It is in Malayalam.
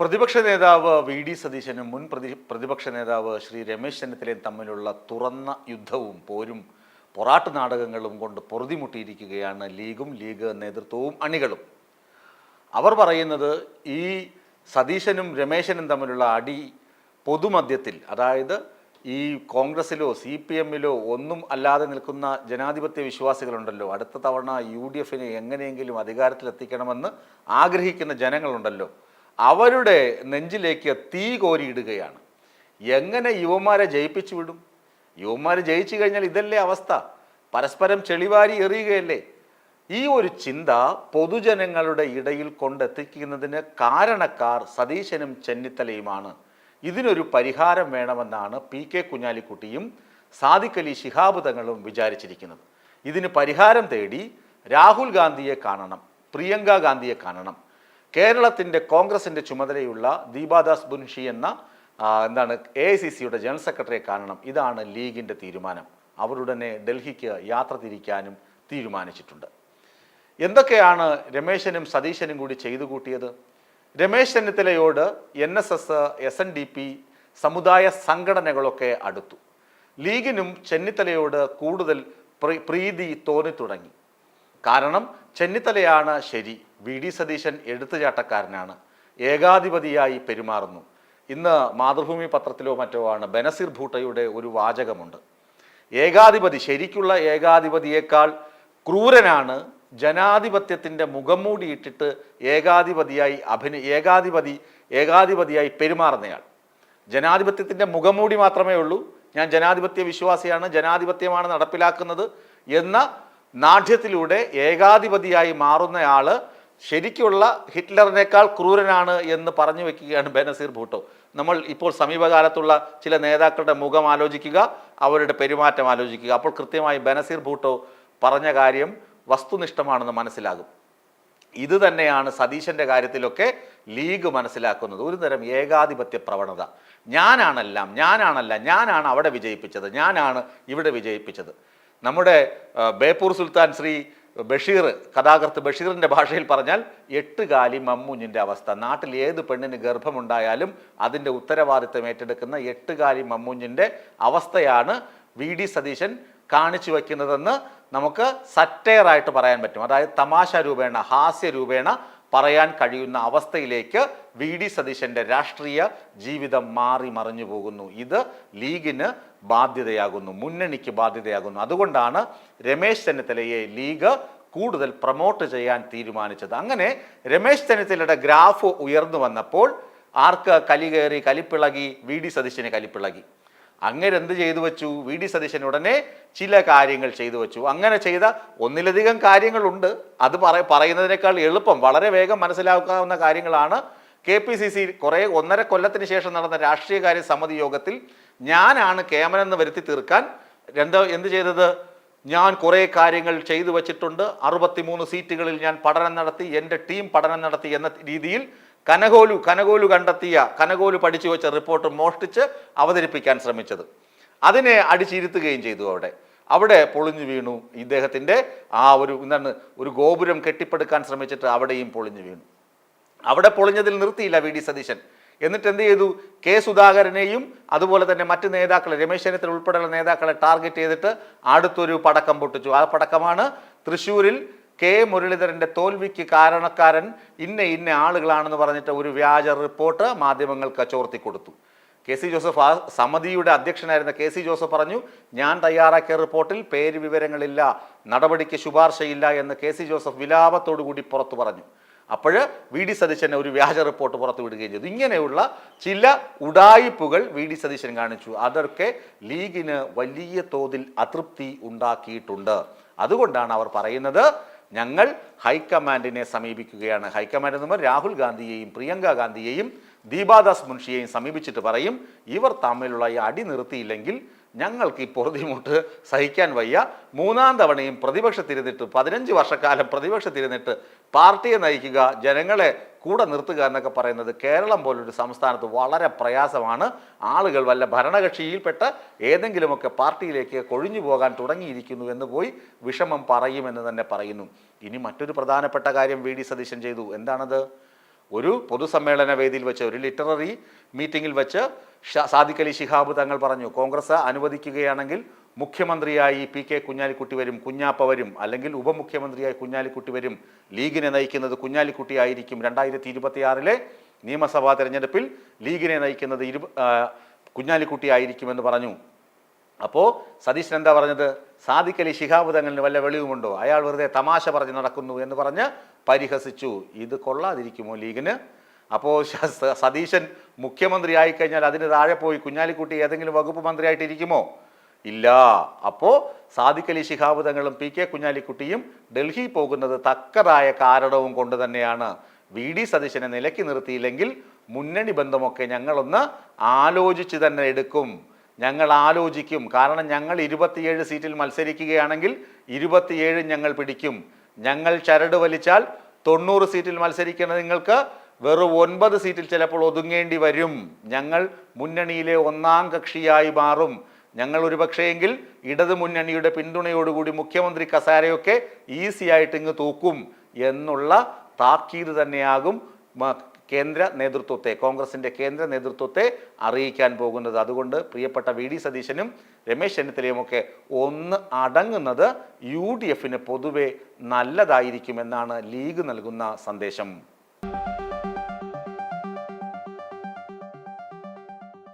പ്രതിപക്ഷ നേതാവ് വി ഡി സതീശനും മുൻ പ്രതി പ്രതിപക്ഷ നേതാവ് ശ്രീ രമേശ് ചെന്നിത്തലയും തമ്മിലുള്ള തുറന്ന യുദ്ധവും പോരും പൊറാട്ട് നാടകങ്ങളും കൊണ്ട് പൊറുതിമുട്ടിയിരിക്കുകയാണ് ലീഗും ലീഗ് നേതൃത്വവും അണികളും. അവർ പറയുന്നത് ഈ സതീശനും രമേശനും തമ്മിലുള്ള അടി പൊതുമധ്യത്തിൽ അതായത് ഈ കോൺഗ്രസിലോ സി പി എമ്മിലോ ഒന്നും അല്ലാതെ നിൽക്കുന്ന ജനാധിപത്യ വിശ്വാസികളുണ്ടല്ലോ. അടുത്ത തവണ യു ഡി എഫിനെ എങ്ങനെയെങ്കിലും അധികാരത്തിലെത്തിക്കണമെന്ന് ആഗ്രഹിക്കുന്ന ജനങ്ങളുണ്ടല്ലോ. അവരുടെ നെഞ്ചിലേക്ക് തീ കോരിയിടുകയാണ്. എങ്ങനെ യുവന്മാരെ ജയിപ്പിച്ചു വിടും? യുവന്മാർ ജയിച്ചു കഴിഞ്ഞാൽ ഇതല്ലേ അവസ്ഥ. പരസ്പരം ചെളിവാരി എറിയുകയല്ലേ? ഈ ഒരു ചിന്ത പൊതുജനങ്ങളുടെ ഇടയിൽ കൊണ്ടെത്തിക്കുന്നതിന് കാരണക്കാർ സതീശനും ചെന്നിത്തലയുമാണ്. ഇതിനൊരു പരിഹാരം വേണമെന്നാണ് പി കെ കുഞ്ഞാലിക്കുട്ടിയും സാദിഖലി ശിഹാബ് തങ്ങളും വിചാരിച്ചിരിക്കുന്നത്. ഇതിന് പരിഹാരം തേടി രാഹുൽ ഗാന്ധിയെ കാണണം പ്രിയങ്ക ഗാന്ധിയെ കാണണം. കേരളത്തിന്റെ കോൺഗ്രസിന്റെ ചുമതലയുള്ള ദീപാദാസ് ബുൻഷി എന്ന എന്താണ് എ ഐ സി സിയുടെ ജനറൽ സെക്രട്ടറിയെ കാണണം. ഇതാണ് ലീഗിന്റെ തീരുമാനം. അവരുടനെ ഡൽഹിക്ക് യാത്ര തിരിക്കാനും തീരുമാനിച്ചിട്ടുണ്ട്. എന്തൊക്കെയാണ് രമേശനും സതീശനും കൂടി ചെയ്തു കൂട്ടിയത്? Ramesh ചെന്നിത്തലയോട് N S S S N D P സമുദായ സംഘടനകളൊക്കെ അടുത്തു. ലീഗിനും ചെന്നിത്തലയോട് കൂടുതൽ പ്രീതി പ്രീതി തോന്നിത്തുടങ്ങി. കാരണം ചെന്നിത്തലയാണ് ശരി. വി ഡി സതീശൻ എഴുത്തുചാട്ടക്കാരനാണ്. ഏകാധിപതിയായി പെരുമാറുന്നു. ഇന്ന് മാതൃഭൂമി പത്രത്തിലോ മറ്റോ ആണ് ബനസിർ ഭൂട്ടയുടെ ഒരു വാചകമുണ്ട്. ഏകാധിപതി ശരിക്കുള്ള ഏകാധിപതിയേക്കാൾ ക്രൂരനാണ് ജനാധിപത്യത്തിന്റെ മുഖംമൂടിയിട്ടിട്ട് ഏകാധിപതിയായി അഭിന ഏകാധിപതി ഏകാധിപതിയായി പെരുമാറുന്നയാൾ. ജനാധിപത്യത്തിന്റെ മുഖംമൂടി മാത്രമേ ഉള്ളൂ. ഞാൻ ജനാധിപത്യ വിശ്വാസിയാണ് ജനാധിപത്യമാണ് നടപ്പിലാക്കുന്നത് എന്ന നാഠ്യത്തിലൂടെ ഏകാധിപതിയായി മാറുന്നയാൾ ശരിക്കുള്ള ഹിറ്റ്ലറിനേക്കാൾ ക്രൂരനാണ് എന്ന് പറഞ്ഞു വെക്കുകയാണ് ബനസീർ ഭൂട്ടോ. നമ്മൾ ഇപ്പോൾ സമീപകാലത്തുള്ള ചില നേതാക്കളുടെ മുഖം ആലോചിക്കുക അവരുടെ പെരുമാറ്റം ആലോചിക്കുക. അപ്പോൾ കൃത്യമായി ബനസീർ ഭൂട്ടോ പറഞ്ഞ കാര്യം വസ്തുനിഷ്ഠമാണെന്ന് മനസ്സിലാകും. ഇത് തന്നെയാണ് സതീശന്റെ കാര്യത്തിലൊക്കെ ലീഗ് മനസ്സിലാക്കുന്നത്. ഒരു തരം ഏകാധിപത്യ പ്രവണത. ഞാനാണെല്ലാം ഞാനാണല്ല ഞാനാണ് അവിടെ വിജയിപ്പിച്ചത് ഞാനാണ് ഇവിടെ വിജയിപ്പിച്ചത്. നമ്മുടെ ബേപ്പൂർ സുൽത്താൻ ശ്രീ ബഷീർ കഥാകൃത്ത് ബഷീറിന്റെ ഭാഷയിൽ പറഞ്ഞാൽ എട്ടുകാലി മമ്മൂഞ്ഞിന്റെ അവസ്ഥ. നാട്ടിൽ ഏത് പെണ്ണിന് ഗർഭമുണ്ടായാലും അതിന്റെ ഉത്തരവാദിത്തം ഏറ്റെടുക്കുന്ന എട്ടുകാലി മമ്മൂഞ്ഞിന്റെ അവസ്ഥയാണ് വി ഡി സതീശൻ കാണിച്ചു വയ്ക്കുന്നതെന്ന് നമുക്ക് സറ്റയറായിട്ട് പറയാൻ പറ്റും. അതായത് തമാശ രൂപേണ ഹാസ്യ രൂപേണ പറയാൻ കഴിയുന്ന അവസ്ഥയിലേക്ക് വി ഡി സതീശന്റെ രാഷ്ട്രീയ ജീവിതം മാറി മറിഞ്ഞു പോകുന്നു. ഇത് ലീഗിന് ബാധ്യതയാകുന്നു മുന്നണിക്ക് ബാധ്യതയാകുന്നു. അതുകൊണ്ടാണ് രമേശ് ചെന്നിത്തലയെ ലീഗ് കൂടുതൽ പ്രൊമോട്ട് ചെയ്യാൻ തീരുമാനിച്ചത്. അങ്ങനെ രമേശ് ചെന്നിത്തലയുടെ ഗ്രാഫ് ഉയർന്നു വന്നപ്പോൾ ആർക്ക് കലി കയറി കലിപ്പിളകി വി ഡി സതീശന് കലിപ്പിളകി? അങ്ങനെ എന്ത് ചെയ്തു വെച്ചു? വി ഡി സതീശൻ ഉടനെ ചില കാര്യങ്ങൾ ചെയ്തു വെച്ചു. അങ്ങനെ ചെയ്ത ഒന്നിലധികം കാര്യങ്ങളുണ്ട്. അത് പറ പറയുന്നതിനേക്കാൾ എളുപ്പം വളരെ വേഗം മനസ്സിലാക്കാവുന്ന കാര്യങ്ങളാണ്. കെ പി സി സി കുറേ ഒന്നര കൊല്ലത്തിന് ശേഷം നടന്ന രാഷ്ട്രീയകാര്യ സമിതി യോഗത്തിൽ ഞാനാണ് കേമനെന്ന് വരുത്തി തീർക്കാൻ എന്താ എന്ത് ചെയ്തത്? ഞാൻ കുറേ കാര്യങ്ങൾ ചെയ്തു വച്ചിട്ടുണ്ട്. അറുപത്തിമൂന്ന് സീറ്റുകളിൽ ഞാൻ പഠനം നടത്തി എന്റെ ടീം പഠനം നടത്തി എന്ന രീതിയിൽ കനകോലു കനകോലു കണ്ടെത്തിയ കനകോലു പഠിച്ചു വെച്ച റിപ്പോർട്ട് മോഷ്ടിച്ച് അവതരിപ്പിക്കാൻ ശ്രമിച്ചത്. അതിനെ അടിച്ചിരുത്തുകയും ചെയ്തു അവിടെ. അവിടെ പൊളിഞ്ഞു വീണു. ഇദ്ദേഹത്തിന്റെ ആ ഒരു എന്താണ് ഒരു ഗോപുരം കെട്ടിപ്പടുക്കാൻ ശ്രമിച്ചിട്ട് അവിടെയും പൊളിഞ്ഞു വീണു. അവിടെ പൊളിഞ്ഞതിൽ നിർത്തിയില്ല വി ഡി സതീശൻ. എന്നിട്ട് എന്ത് ചെയ്തു? കെ സുധാകരനെയും അതുപോലെ തന്നെ മറ്റ് നേതാക്കളെ രമേശ് ചെന്നിത്തല ഉൾപ്പെടെയുള്ള നേതാക്കളെ ടാർഗറ്റ് ചെയ്തിട്ട് അടുത്തൊരു പടക്കം പൊട്ടിച്ചു. ആ പടക്കമാണ് തൃശ്ശൂരിൽ കെ മുരളീധരന്റെ തോൽവിക്ക് കാരണക്കാരൻ ഇന്ന ഇന്ന ആളുകളാണെന്ന് പറഞ്ഞിട്ട് ഒരു വ്യാജ റിപ്പോർട്ട് മാധ്യമങ്ങൾക്ക് ചോർത്തി കൊടുത്തു. കെ സി ജോസഫ് ആ സമിതിയുടെ അധ്യക്ഷനായിരുന്ന കെ സി ജോസഫ് പറഞ്ഞു ഞാൻ തയ്യാറാക്കിയ റിപ്പോർട്ടിൽ പേര് വിവരങ്ങളില്ല നടപടിക്ക് ശുപാർശയില്ല എന്ന് കെ സി ജോസഫ് വിലാപത്തോടുകൂടി പുറത്തു പറഞ്ഞു. അപ്പോൾ വി ഡി സതീശൻ ഒരു വ്യാജ റിപ്പോർട്ട് പുറത്തു വിടുകയും ചെയ്തു. ഇങ്ങനെയുള്ള ചില ഉടായിപ്പുകൾ വി ഡി സതീശൻ കാണിച്ചു. അതൊക്കെ ലീഗിന് വലിയ തോതിൽ അതൃപ്തി ഉണ്ടാക്കിയിട്ടുണ്ട്. അതുകൊണ്ടാണ് അവർ പറയുന്നത് ഞങ്ങൾ ഹൈക്കമാൻഡിനെ സമീപിക്കുകയാണ്. ഹൈക്കമാൻഡ് എന്ന് പറഞ്ഞാൽ രാഹുൽ ഗാന്ധിയെയും പ്രിയങ്ക ഗാന്ധിയെയും ദീപാദാസ് മുൻഷിയെയും സമീപിച്ചിട്ട് പറയും ഇവർ തമ്മിലുള്ള ഈ അടി നിർത്തിയില്ലെങ്കിൽ ഞങ്ങൾക്ക് ഈ പൊറുതിമുട്ട് സഹിക്കാൻ വയ്യ. മൂന്നാം തവണയും പ്രതിപക്ഷത്തിരുന്നിട്ട് പതിനഞ്ച് വർഷക്കാലം പ്രതിപക്ഷത്തിരുന്നിട്ട് പാർട്ടിയെ നയിക്കുക ജനങ്ങളെ കൂടെ നിർത്തുക എന്നൊക്കെ പറയുന്നത് കേരളം പോലൊരു സംസ്ഥാനത്ത് വളരെ പ്രയാസമാണ്. ആളുകൾ വല്ല ഭരണകക്ഷിയിൽപ്പെട്ട് ഏതെങ്കിലുമൊക്കെ പാർട്ടിയിലേക്ക് കൊഴിഞ്ഞു പോകാൻ തുടങ്ങിയിരിക്കുന്നു എന്ന് പോയി വിഷമം പറയുമെന്ന് തന്നെ പറയുന്നു. ഇനി മറ്റൊരു പ്രധാനപ്പെട്ട കാര്യം വി ഡി സതീശൻ ചെയ്തു. എന്താണത്? ഒരു പൊതുസമ്മേളന വേദിയിൽ വെച്ച് ഒരു ലിറ്റററി മീറ്റിംഗിൽ വെച്ച് ഷാ സാദിഖ് അലി ശിഹാബ് തങ്ങൾ പറഞ്ഞു കോൺഗ്രസ് അനുവദിക്കുകയാണെങ്കിൽ മുഖ്യമന്ത്രിയായി പി കെ കുഞ്ഞാലിക്കുട്ടി വരും കുഞ്ഞാപ്പ വരും അല്ലെങ്കിൽ ഉപമുഖ്യമന്ത്രിയായി കുഞ്ഞാലിക്കുട്ടി വരും ലീഗിനെ നയിക്കുന്നത് കുഞ്ഞാലിക്കുട്ടി ആയിരിക്കും രണ്ടായിരത്തി ഇരുപത്തിയാറിലെ നിയമസഭാ തെരഞ്ഞെടുപ്പിൽ ലീഗിനെ നയിക്കുന്നത് ഇരു കുഞ്ഞാലിക്കുട്ടി ആയിരിക്കുമെന്ന് പറഞ്ഞു. അപ്പോൾ സതീശൻ എന്താ പറഞ്ഞത്? സാദിക്കലി ശിഹാബ് വല്ല വെളിവുമുണ്ടോ? അയാൾ വെറുതെ തമാശ പറഞ്ഞ് നടക്കുന്നു എന്ന് പറഞ്ഞ് പരിഹസിച്ചു. ഇത് കൊള്ളാതിരിക്കുമോ ലീഗിന്? അപ്പോൾ സതീശൻ മുഖ്യമന്ത്രി ആയിക്കഴിഞ്ഞാൽ അതിന് താഴെ പോയി കുഞ്ഞാലിക്കുട്ടി ഏതെങ്കിലും വകുപ്പ് മന്ത്രിയായിട്ട് ഇരിക്കുമോ ഇല്ല. അപ്പോൾ സാദിഖലി അലി ശിഹാബ് തങ്ങളും പി കെ കുഞ്ഞാലിക്കുട്ടിയും ഡൽഹി പോകുന്നത് തക്കതായ കാരണവും കൊണ്ട് തന്നെയാണ്. വി ഡി സതീശനെ നിലയ്ക്ക് നിർത്തിയില്ലെങ്കിൽ മുന്നണി ബന്ധമൊക്കെ ഞങ്ങളൊന്ന് ആലോചിച്ച് തന്നെ എടുക്കും. ഞങ്ങൾ ആലോചിക്കും. കാരണം ഞങ്ങൾ ഇരുപത്തിയേഴ് സീറ്റിൽ മത്സരിക്കുകയാണെങ്കിൽ ഇരുപത്തിയേഴ് ഞങ്ങൾ പിടിക്കും. ഞങ്ങൾ ചരട് വലിച്ചാൽ തൊണ്ണൂറ് സീറ്റിൽ മത്സരിക്കുന്ന നിങ്ങൾക്ക് വെറും ഒൻപത് സീറ്റിൽ ചിലപ്പോൾ ഒതുങ്ങേണ്ടി വരും. ഞങ്ങൾ മുന്നണിയിലെ ഒന്നാം കക്ഷിയായി മാറും. ഞങ്ങൾ ഒരു പക്ഷേയെങ്കിൽ ഇടത് മുന്നണിയുടെ പിന്തുണയോടുകൂടി മുഖ്യമന്ത്രി കസാരയൊക്കെ ഈസി ആയിട്ട് ഇങ്ങ് തൂക്കും എന്നുള്ള താക്കീത് തന്നെയാകും കേന്ദ്ര നേതൃത്വത്തെ കോൺഗ്രസിന്റെ കേന്ദ്ര നേതൃത്വത്തെ അറിയിക്കാൻ പോകുന്നത്. അതുകൊണ്ട് പ്രിയപ്പെട്ട വി ഡി സതീശനും രമേശ് ചെന്നിത്തലയുമൊക്കെ ഒന്ന് അടങ്ങുന്നത് യു ഡി എഫിന് പൊതുവെ നല്ലതായിരിക്കുമെന്നാണ് ലീഗ് നൽകുന്ന സന്ദേശം.